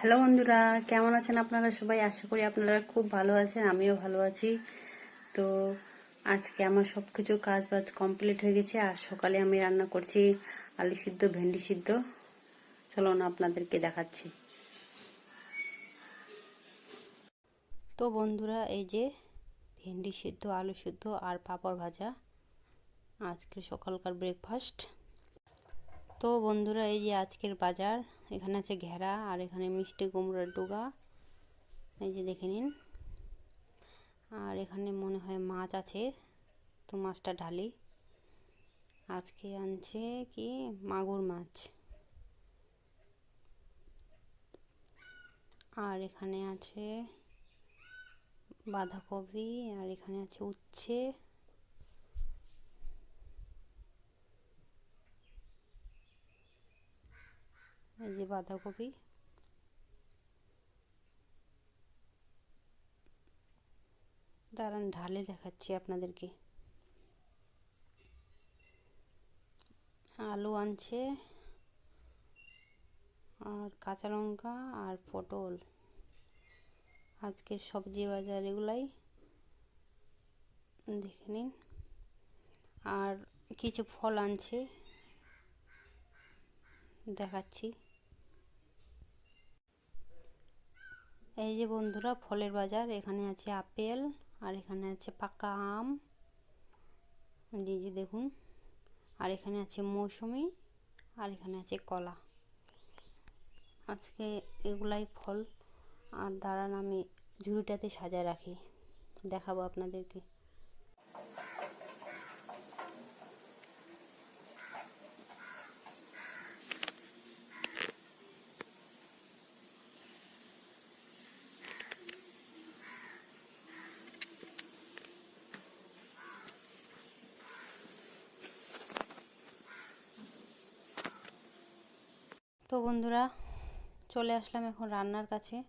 Hello বন্ধুরা, কেমন আছেন আপনারা সবাই? আশা করি আপনারা খুব ভালো আছেন, আমিও ভালো আছি। তো আজকে আমার সব কিছু কাজ বাজ কমপ্লিট হয়ে গেছে, আর সকালে আমি রান্না করছি আলু সিদ্ধ, ভেন্ডি সিদ্ধ। চলো না আপনাদেরকে দেখাচ্ছি। তো বন্ধুরা, এই যে ভেন্ডি সিদ্ধ, আলু সিদ্ধ আর পাঁপড় ভাজা, আজকে সকালকার ব্রেকফাস্ট তো বন্ধুরা, এই যে আজকের বাজার, এখানে আছে ঘেরা আর এখানে মিষ্টি কুমড়োর ডুগা। এই যে দেখে নিন। আর এখানে মনে হয় মাছ আছে, তো মাছটা ঢালি। আজকে আনছে কি? মাগুর মাছ। আর এখানে আছে বাঁধাকপি, আর এখানে আছে উচ্ছে। এই যে বাঁধাকপি। দাঁড়ান, ঢালে দেখাচ্ছি আপনাদেরকে। আলু আনছে, আর কাঁচা লঙ্কা, আর পটল। আজকের সবজি বাজার এগুলাই। দেখে নিন। আর কিছু ফল আনছে। দেখাচ্ছি। এই যে বন্ধুরা, ফলের বাজার, এখানে আছে আপেল আর এখানে আছে পাকা আম। এই যে দেখুন, আর এখানে আছে মৌসুমি আর এখানে আছে কলা। আজকে এগুলাই ফল, আর দাঁড়ান আমি ঝুড়িটাতে সাজায় রাখি, দেখাবো আপনাদেরকে। বন্ধুরা, চলে আসলাম এখন রান্নার কাছে।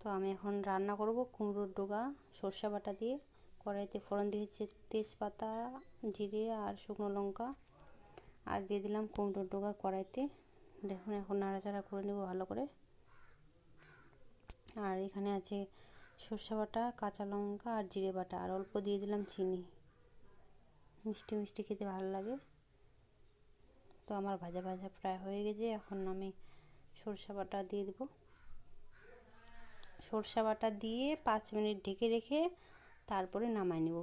তো আমি এখন রান্না করব কুমড়োর ডোগা, সর্ষে বাটা দিয়ে। কড়াইতে ফোড়ন দিয়েছি তেজপাতা, জিরে আর শুকনো লঙ্কা। আর দিয়ে দিলাম কুমড়োর ডোগা কড়াইতে। দেখুন এখন নাড়াচাড়া করে নেব ভালো করে। আর এখানে আছে সর্ষে বাটা, কাঁচা লঙ্কা আর জিরে বাটা। আর অল্প দিয়ে দিলাম চিনি। মিষ্টি মিষ্টি খেতে ভালো লাগে। তো আমার ভাজা ভাজা প্রায় হয়ে গেছে। এখন আমি সরষা বাটা দিয়ে দেবো। সরষা বাটা দিয়ে পাঁচ মিনিট ঢেকে রেখে তারপরে নামাই নেব।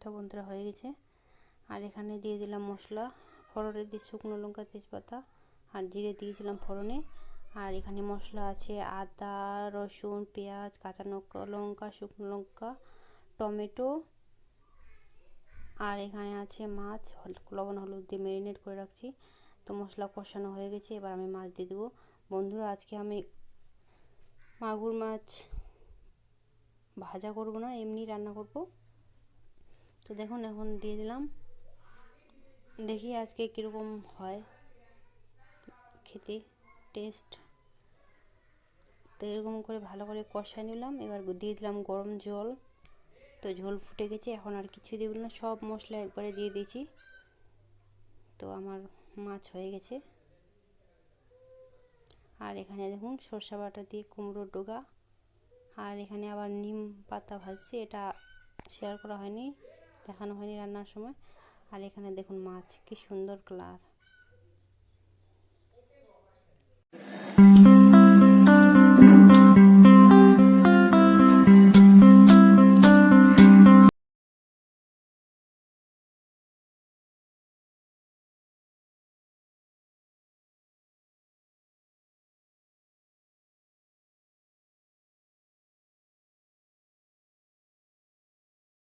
তো বন্ধুরা হয়ে গেছে। আর এখানে দিয়ে দিলাম মশলা, ফোড়নে দিয়ে শুকনো লঙ্কা, তেজপাতা আর জিরে দিয়েছিলাম ফোড়নে। আর এখানে মশলা আছে আদা, রসুন, পেঁয়াজ, কাঁচা লঙ্কা, শুকনো লঙ্কা টমেটো আর এখানে আছে মাছ লবণ, হলুদ দিয়ে ম্যারিনেট করে রাখছি। তো মশলা কষানো হয়ে গেছে, এবার আমি মাছ দিয়ে দেবো। বন্ধুরা, আজকে আমি মাগুর মাছ ভাজা করব না, এমনি রান্না করব। তো দেখুন, এখন দিয়ে দিলাম। দেখি আজকে কীরকম হয় খেতে টেস্ট তো এরকম করে ভালো করে কষায় নিলাম। এবার দিয়ে দিলাম গরম জল। তো ঝোল ফুটে গেছে, এখন আর কিছু দেব না, সব মশলা একবারে দিয়ে দিয়েছি। তো আমার মাছ হয়ে গেছে। আর এখানে দেখুন, সর্ষা বাটা দিয়ে কুমড়োর ডোগা। আর এখানে আবার নিম পাতা ভাজছি, এটা শেয়ার করা হয়নি, দেখানো হয়নি রান্নার সময়। আর এখানে দেখুন মাছ, কি সুন্দর কালার